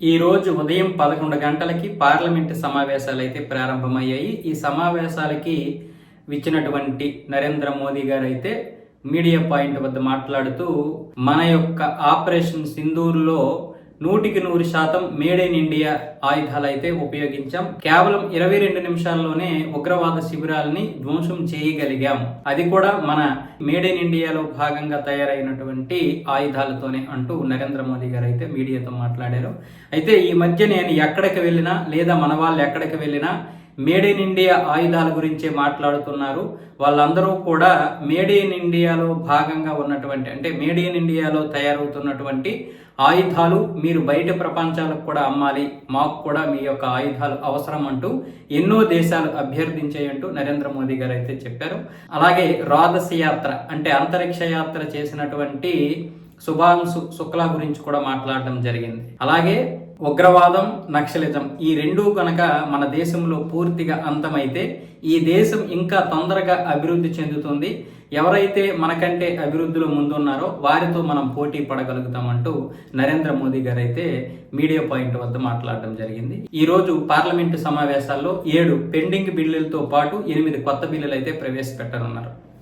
ఈరోజు ఉదయం పదకొండు గంటలకి పార్లమెంటు సమావేశాలు అయితే ప్రారంభమయ్యాయి. ఈ సమావేశాలకి విచ్చినటువంటి నరేంద్ర మోదీ గారు అయితే మీడియా పాయింట్ వద్ద మాట్లాడుతూ మన యొక్క ఆపరేషన్ సింధూర్లో నూటికి నూరు శాతం మేడ్ ఇన్ ఇండియా ఆయుధాలు అయితే ఉపయోగించాం. కేవలం ఇరవై రెండు నిమిషాల్లోనే ఉగ్రవాద శిబిరాలని ధ్వంసం చేయగలిగాం. అది కూడా మన మేడ్ ఇన్ ఇండియాలో భాగంగా తయారైనటువంటి ఆయుధాలతోనే అంటూ నరేంద్ర మోదీ గారు అయితే మీడియాతో మాట్లాడారు. అయితే ఈ మధ్య నేను ఎక్కడికి వెళ్ళినా లేదా మన వాళ్ళు ఎక్కడికి వెళ్ళినా మేడ్ ఇన్ ఇండియా ఆయుధాల గురించే మాట్లాడుతున్నారు. వాళ్ళందరూ కూడా మేడ్ ఇన్ ఇండియాలో భాగంగా ఉన్నటువంటి అంటే మేడ్ ఇన్ ఇండియాలో తయారవుతున్నటువంటి ఆయుధాలు మీరు బయట ప్రపంచాలకు కూడా అమ్మాలి. మాకు కూడా మీ యొక్క ఆయుధాలు అవసరం అంటూ ఎన్నో దేశాలు అభ్యర్థించాయంటూ నరేంద్ర మోదీ గారు అయితే చెప్పారు. అలాగే రాదశ యాత్ర అంటే అంతరిక్ష యాత్ర చేసినటువంటి శుభాంశు శుక్లా గురించి కూడా మాట్లాడడం జరిగింది. అలాగే ఉగ్రవాదం నక్సలిజం ఈ రెండూ కనుక మన దేశంలో పూర్తిగా అంతమైతే ఈ దేశం ఇంకా తొందరగా అభివృద్ధి చెందుతుంది. ఎవరైతే మనకంటే అభివృద్ధిలో ముందున్నారో వారితో మనం పోటీ పడగలుగుతామంటూ నరేంద్ర మోదీ గారు అయితే మీడియా పాయింట్ వద్ద మాట్లాడడం జరిగింది. ఈరోజు పార్లమెంటు సమావేశాల్లో ఏడు పెండింగ్ బిల్లులతో పాటు ఎనిమిది కొత్త బిల్లులు అయితే ప్రవేశపెట్టనున్నారు.